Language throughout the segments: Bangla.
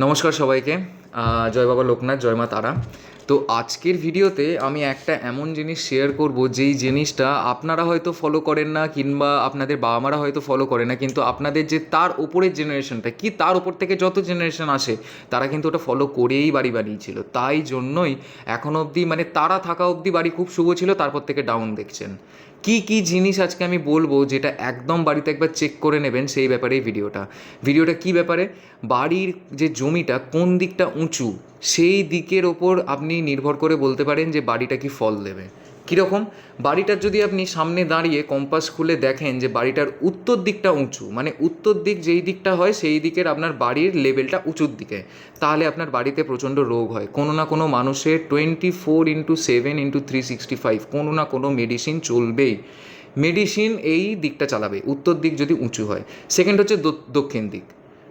নমস্কার সবাইকে। জয় বাবা লোকনাথ, জয় মা তারা। তো আজকের ভিডিওতে আমি একটা এমন জিনিস শেয়ার করব, যেই জিনিসটা আপনারা হয়তো ফলো করেন না, কিংবা আপনাদের বাবা মারা হয়তো ফলো করে না, কিন্তু আপনাদের যে তার উপরের জেনারেশনটা কি তার উপর থেকে যত জেনারেশন আসে, তারা কিন্তু ওটা ফলো করেই বাড়ি বানিয়েছিল। তাই জন্যই এখন অবধি মানে তারা থাকা অবধি বাড়ি খুব শুভ ছিল, তারপর থেকে ডাউন দেখছেন। কি কি জিনিস আজকে আমি বলব, যেটা একদম বাড়িতে একবার চেক করে নেবেন সেই ব্যাপারেই ভিডিওটা। ভিডিওটা কি ব্যাপারে? বাড়ির যে জমিটা, কোন দিকটা উঁচু, সেই দিকের ওপর আপনি নির্ভর করে বলতে পারেন যে বাড়িটা কি ফল দেবে। কীরকম? বাড়িটার যদি আপনি সামনে দাঁড়িয়ে কম্পাস খুলে দেখেন যে বাড়িটার উত্তর দিকটা উঁচু মানে উত্তর দিক যেই দিকটা হয় সেই দিকের আপনার বাড়ির লেভেলটা উঁচুর দিকে, তাহলে আপনার বাড়িতে প্রচণ্ড রোগ হয়। কোনো না কোনো মানুষের twenty four into seven into three sixty five কোনো না কোনো মেডিসিন চলবেই। মেডিসিন এই দিকটা চালাবে, উত্তর দিক যদি উঁচু হয়। সেকেন্ড হচ্ছে দক্ষিণ দিক।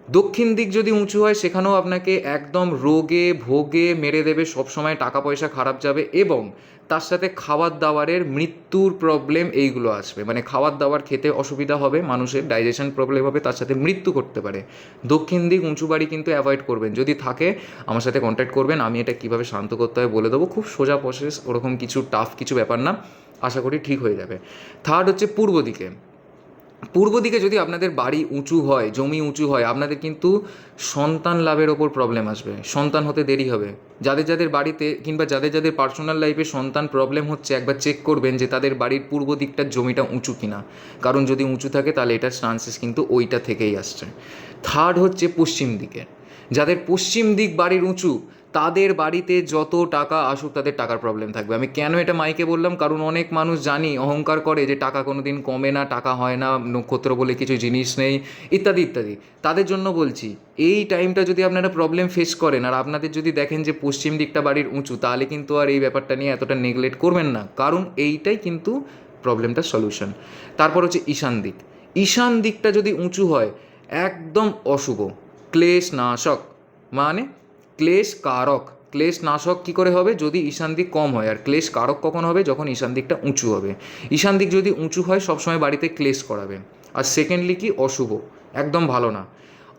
দক্ষিণ দিক যদি উঁচু হয়, সেখানেও আপনাকে একদম রোগে ভোগে মেরে দেবে, সবসময় টাকা পয়সা খারাপ যাবে এবং তার সাথে খাবার দাবারের মৃত্যুর প্রবলেম এইগুলো আসবে। মানে খাবার দাবার খেতে অসুবিধা হবে, মানুষের ডাইজেশন প্রবলেম হবে, তার সাথে মৃত্যু করতে পারে। দক্ষিণ দিক উঁচু বাড়ি কিন্তু অ্যাভয়েড করবেন। যদি থাকে, আমার সাথে কন্ট্যাক্ট করবেন, আমি এটা কীভাবে শান্ত করতে হয় বলে দেবো। খুব সোজা প্রসেস ওরকম কিছু টাফ কিছু ব্যাপার না। আশা করি ঠিক হয়ে যাবে। থার্ড হচ্ছে পূর্ব দিকে। পূর্ব দিকে যদি আপনাদের বাড়ি উঁচু হয়, জমি উঁচু হয়, আপনাদের কিন্তু সন্তান লাভের ওপর প্রবলেম আসবে। সন্তান হতে দেরি হবে। যাদের যাদের বাড়িতে কিংবা যাদের যাদের পার্সোনাল লাইফে সন্তান প্রবলেম হচ্ছে, একবার চেক করবেন যে তাদের বাড়ির পূর্ব দিকটার জমিটা উঁচু কিনা। কারণ যদি উঁচু থাকে, তাহলে এটার চান্সেস কিন্তু ওইটা থেকেই আসছে। থার্ড হচ্ছে পশ্চিম দিকে। যাদের পশ্চিম দিক বাড়ির উঁচু তাদের বাড়িতে যত টাকা আসুক, তাদের টাকার প্রবলেম থাকবে। আমি কেন এটা মাইকে বললাম? কারণ অনেক মানুষ জানি, অহংকার করে যে টাকা কোনো দিন কমে না, টাকা হয় না, নক্ষত্র বলে কিছু জিনিস নেই, ইত্যাদি ইত্যাদি। তাদের জন্য বলছি, এই টাইমটা যদি আপনারা প্রবলেম ফেস করেন, আর আপনাদের যদি দেখেন যে পশ্চিম দিকটা বাড়ির উঁচু, তাহলে কিন্তু আর এই ব্যাপারটা নিয়ে এতটা নেগলেক্ট করবেন না। কারণ এইটাই কিন্তু প্রবলেমটার সলিউশন তারপর হচ্ছে ঈশান দিক। ঈশান দিকটা যদি উঁচু হয়, একদম অশুভ। ক্লেশ নাশক। মানে ক্লেশ কারক ক্লেশ নাশক কী করে হবে? যদি ঈশান দিক কম হয়। আর ক্লেশ কারক কখন হবে? যখন ঈশান দিকটা উঁচু হবে। ঈশান দিক যদি উঁচু হয়, সবসময় বাড়িতে ক্লেশ করাবে। আর সেকেন্ডলি কি? অশুভ। একদম ভালো না।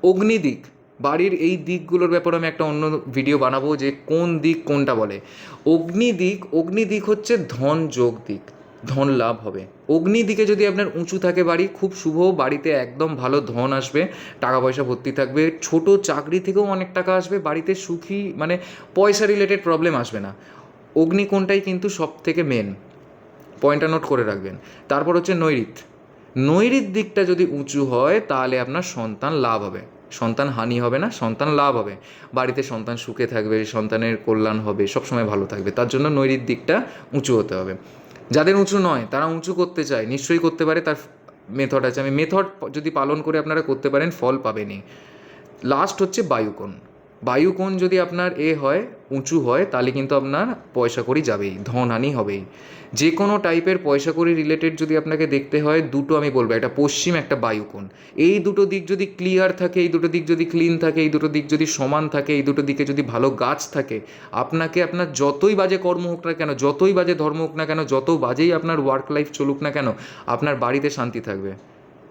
অগ্নিদিক বাড়ির এই দিকগুলোর ব্যাপারে আমি একটা অন্য ভিডিও বানাবো যে কোন দিক কোনটা বলে। অগ্নিদিক অগ্নিদিক হচ্ছে ধন যোগ দিক। ধন লাভ হবে। অগ্নি দিকে যদি আপনার উঁচু থাকে বাড়ি, খুব শুভ, বাড়িতে একদম ভালো ধন আসবে টাকা পয়সা ভর্তি থাকবে, ছোট চাকরি থেকেও অনেক টাকা আসবে, বাড়িতে সুখী মানে পয়সা রিলেটেড প্রবলেম আসবে না। অগ্নিকোণটাই কিন্তু সব থেকে মেন পয়েন্টটা নোট করে রাখবেন। তারপর হচ্ছে নৈরিত নৈরিত দিকটা যদি উঁচু হয়, তাহলে আপনার সন্তান লাভ হবে। সন্তান হানি হবে না, সন্তান লাভ হবে। বাড়িতে সন্তান সুখে থাকবে, সন্তানের কল্যাণ হবে, সবসময় ভালো থাকবে। তার জন্য নৈরিত দিকটা উঁচু হতে হবে। যাদের উঁচু নয়, তারা উঁচু করতে চায়, নিশ্চয়ই করতে পারে তার মেথড আছে। আমি মেথড যদি পালন করে আপনারা করতে পারেন, ফল পাবেনই। লাস্ট হচ্ছে বায়ুকোণ। বায়ুকোণ যদি আপনার এ হয়, উঁচু হয়, তাহলে কিন্তু আপনার পয়সা করি যাবেই, ধনহানি হবেই। যে কোনো টাইপের পয়সা করি রিলেটেড যদি আপনাকে দেখতে হয়, দুটো আমি বলব, একটা পশ্চিম, একটা বায়ুকোণ। এই দুটো দিক যদি ক্লিয়ার থাকে, এই দুটো দিক যদি ক্লিন থাকে, এই দুটো দিক যদি সমান থাকে, এই দুটো দিকে যদি ভালো গাছ থাকে, আপনাকে আপনার যতই বাজে কর্ম হোক না কেন, যতই বাজে ধর্ম হোক না কেন, যত বাজেই আপনার ওয়ার্ক লাইফ চলুক না কেন, আপনার বাড়িতে শান্তি থাকবে।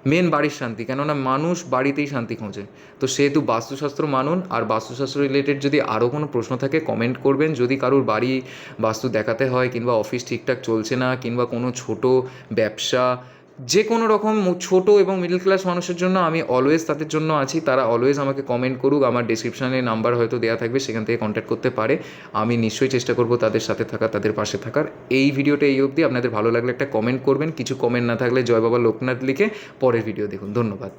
মেন বাড়ির শান্তি, কেননা মানুষ বাড়িতেই শান্তি খোঁজে। তো সেহেতু বাস্তুশাস্ত্র মানুন, আর বাস্তুশাস্ত্র রিলেটেড যদি আরও কোনো প্রশ্ন থাকে কমেন্ট করবেন। যদি কারোর বাড়ি বাস্তু দেখাতে হয়, কিংবা অফিস ঠিকঠাক চলছে না, কিংবা কোনো ছোট ব্যবসা যে কোনো রকম ছোট এবং মিডল ক্লাস মানুষের জন্য আমি অলওয়েজ তাদের জন্য আছি। তারা অলওয়েজ আমাকে কমেন্ট করুক, আমার ডিসক্রিপশানে নাম্বার হয়তো দেওয়া থাকবে, সেখান থেকে কন্ট্যাক্ট করতে পারে। আমি নিশ্চয়ই চেষ্টা করব তাদের সাথে থাকা তাদের পাশে থাকার। এই ভিডিওটা এই অবধি। আপনাদের ভালো লাগলে একটা কমেন্ট করবেন। কিছু কমেন্ট না থাকলে জয় বাবা লোকনাথ লিখে পরের ভিডিও দেখুন। ধন্যবাদ।